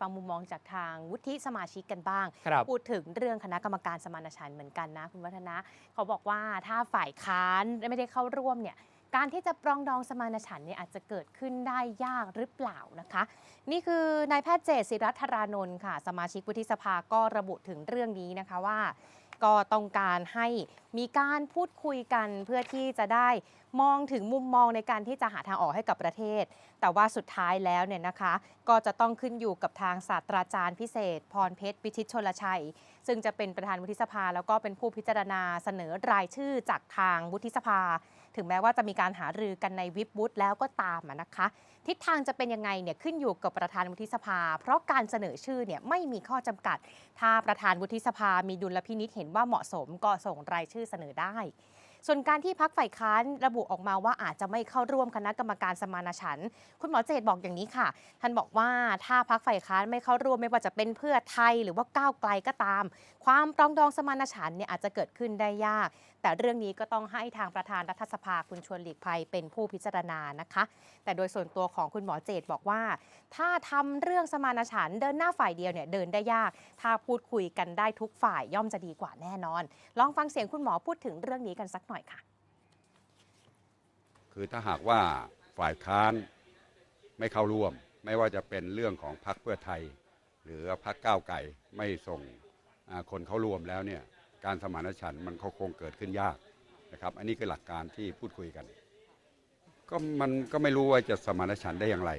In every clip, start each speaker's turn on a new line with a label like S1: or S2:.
S1: ฟังมุมมองจากทางวุฒิสมาชิกกันบ้าง
S2: ครับ
S1: พูดถึงเรื่องคณะกรรมการสมานฉันท์เหมือนกันนะ คุณวัฒนะ เขาบอกว่าถ้าฝ่ายค้านไม่ได้เข้าร่วมเนี่ยการที่จะปรองดองสมานฉันท์เนี่ยอาจจะเกิดขึ้นได้ยากหรือเปล่านะคะ นี่คือนายแพทย์เจตศิรัธารานนท์ค่ะ สมาชิกวุฒิสภาก็ระบุถึงเรื่องนี้นะคะว่า ก็ต้องการให้มีการพูดคุยกันเพื่อที่จะได้มองถึงมุมมองในการที่จะหาทางออกให้กับประเทศ แต่ว่าสุดท้ายแล้วเนี่ยนะคะ ก็จะต้องขึ้นอยู่กับทางศาสตราจารย์พิเศษ พรเพชรพิชิตชลชัย ซึ่งจะเป็นประธานวุฒิสภา แล้วก็เป็นผู้พิจารณาเสนอรายชื่อจากทางวุฒิสภา ถึงแม้ว่าจะมีการหารือกันในวิบวุฒิแล้วก็ตามนะคะ ทิศทางจะเป็นยังไงเนี่ยขึ้นอยู่กับประธานวุฒิสภา เพราะการเสนอชื่อเนี่ยไม่มีข้อจำกัด ถ้าประธานวุฒิสภามีดุลพินิษเห็นว่าเหมาะสมก็ส่งรายชื่อเสนอได้ ส่วนการที่พักฝ่ายค้านระบุออกมาว่าอาจจะไม่เข้าร่วมคณะกรรมการสมานฉันท์คุณหมอเจตบอกอย่างนี้ค่ะ ท่านบอกว่าถ้าพักฝ่ายค้านไม่เข้าร่วมไม่ว่าจะเป็นเพื่อไทยหรือว่าก้าวไกลก็ตาม ความปรองดองสมานฉันท์เนี่ยอาจจะเกิดขึ้นได้ยาก แต่เรื่องนี้ก็ต้องให้ทางประธานรัฐสภาคุณชวนหลีกภัยเป็นผู้พิจารณานะคะ แต่โดยส่วนตัวของคุณหมอเจตบอกว่า ถ้าทำเรื่องสมานฉันท์เดินหน้าฝ่ายเดียวเนี่ยเดินได้ยาก ถ้าพูดคุยกันได้ทุกฝ่ายย่อมจะดีกว่าแน่นอน ลองฟังเสียงคุณหมอพูดถึงเรื่องนี้กันสักหน่อยค่ะ
S3: คือถ้าหากว่าฝ่ายค้านไม่เข้าร่วม ไม่ว่าจะเป็นเรื่องของพรรคเพื่อไทย หรือพรรคก้าวไก่ไม่ส่งคนเข้าร่วมแล้วเนี่ยการสมานฉันท์มันคงเกิดขึ้นยากนะครับ อันนี้คือหลักการที่พูดคุยกัน ก็มันก็ไม่รู้ว่าจะสมานฉันท์ได้อย่างไร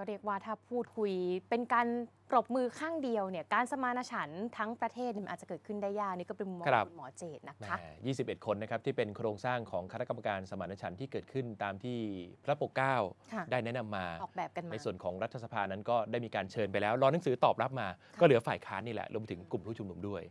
S1: ก็เรียกว่าถ้าพูดคุยเป็นการปรบมือข้างเดียวเนี่ยการสมานฉันท์ทั้งประเทศเนี่ยมันอาจจะเกิดขึ้นได้ยากนี่ก็เป็นมุมมอง
S2: ครั
S1: ข
S2: บ
S1: องคุณหมอเจตนะ
S2: แห
S1: คะ
S2: ม21 คนนะครับที่เป็นโครงสร้างของคณะกรรมการสมานฉันท์ที่เกิดขึ้นตามที่พระปกเกล้า
S1: ค่ะ
S2: ได้แนะนำมา
S1: ออกแบบกันมา
S2: ในส่วนของรัฐสภานั้นก็ได้มีการเชิญไปแล้ว รอหนังสือตอบรับมา ก็เหลือฝ่ายค้านนี่แหละรวมไปถึงกลุ่มผู้ชุมนุมด้วย